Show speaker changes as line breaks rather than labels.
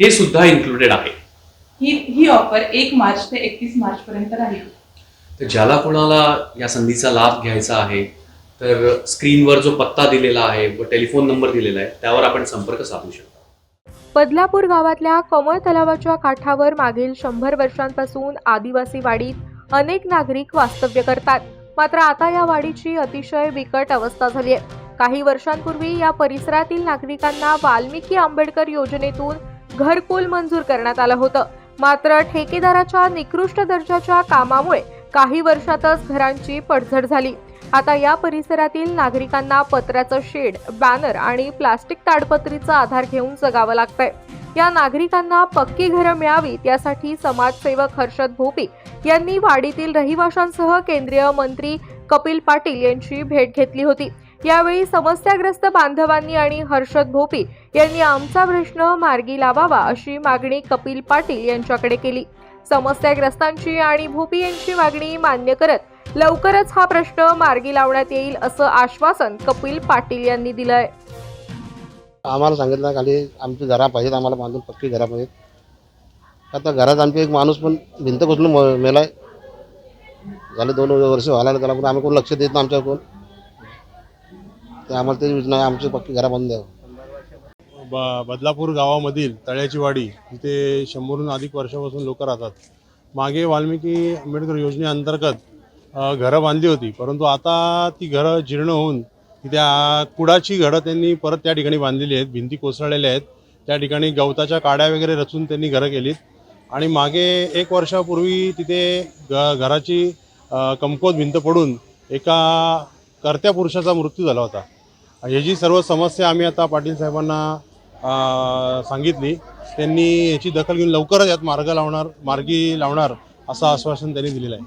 हे सुद्धा इन्क्लुडेड आहे.
ही ही ऑफर एक मार्च ते एकतीस मार्च पर्यंत राहील.
तर ज्याला कोणाला या संधीचा लाभ घ्यायचा आहे तर स्क्रीनवर जो पत्ता दिलेला आहे व टेलिफोन नंबर दिलेला आहे त्यावर आपण संपर्क साधू शकता.
बदलापूर गावातल्या कमळ तलावाच्या काठावर मागील शंभर वर्षांपासून आदिवासी वाडीत अनेक नागरिक वास्तव्य करतात. मात्र आता या वाडीची अतिशय बिकट अवस्था झाली आहे काही वर्षांपूर्वी या परिसरातील नागरिकांना वाल्मिकी आंबेडकर योजनेतून घरकुल मंजूर करण्यात आलं होतं. मात्र ठेकेदाराच्या निकृष्ट दर्जाच्या कामामुळे काही वर्षातच घरांची पडझड झाली. आता या परिसरातील नागरिकांना पत्र्याचं शेड बॅनर आणि प्लास्टिक ताडपत्रीचा आधार घेऊन जगावं लागतंय. या नागरिकांना पक्की घरं मिळावीत यासाठी समाजसेवक हर्षद भोपी यांनी वाडीतील रहिवाशांसह केंद्रीय मंत्री कपिल पाटील यांची भेट घेतली होती. यावेळी समस्याग्रस्त बांधवांनी आणि हर्षद भोपी यांनी आमचा प्रश्न मार्गी लावावा अशी मागणी कपिल पाटील यांच्याकडे केली. समस्याग्रस्तांची आणि भोपी यांची मागणी मान्य करत लवकरच हा प्रश्न मार्गी लावण्यात येईल असं आश्वासन कपिल पाटील यांनी दिलंय.
आम्हाला सांगितलं खाली आमची घरा पाहिजेत आम्हाला बांधून पक्की घरा पाहिजेत. आता घरात आमची एक माणूस पण भिंत बसलून म- मेलाय. झाले दोन वर्ष व्हायला त्याला पण आम्ही कोण लक्ष देत नाही आमच्या कोण? ते आम्हाला ते योजना आहे पक्की घरा बांधून द्यावं
ब बदलापूर गावामधील तळ्याची वाडी इथे शंभरहून अधिक वर्षापासून लोक राहतात. मागे वाल्मिकी आंबेडकर योजनेअंतर्गत घरं बांधली होती परंतु आता ती घरं जीर्ण होऊन त्या कुडाची घरं त्यांनी परत त्या ठिकाणी बांधलेली आहेत भिंती कोसळलेल्या आहेत. त्या ठिकाणी गवताच्या काड्या वगैरे रचून त्यांनी घरं केलीत. आणि मागे एक वर्षापूर्वी तिथे ग घराची अ, कमकुवत भिंत पडून एका कर्त्या पुरुषाचा मृत्यू झाला होता. ह्याची सर्व समस्या आम्ही आता पाटील साहेबांना सांगितली. त्यांनी याची दखल घेऊन लवकरच यात मार्ग लावणार मार्गी लावणार असं आश्वासन त्यांनी दिलेलं आहे.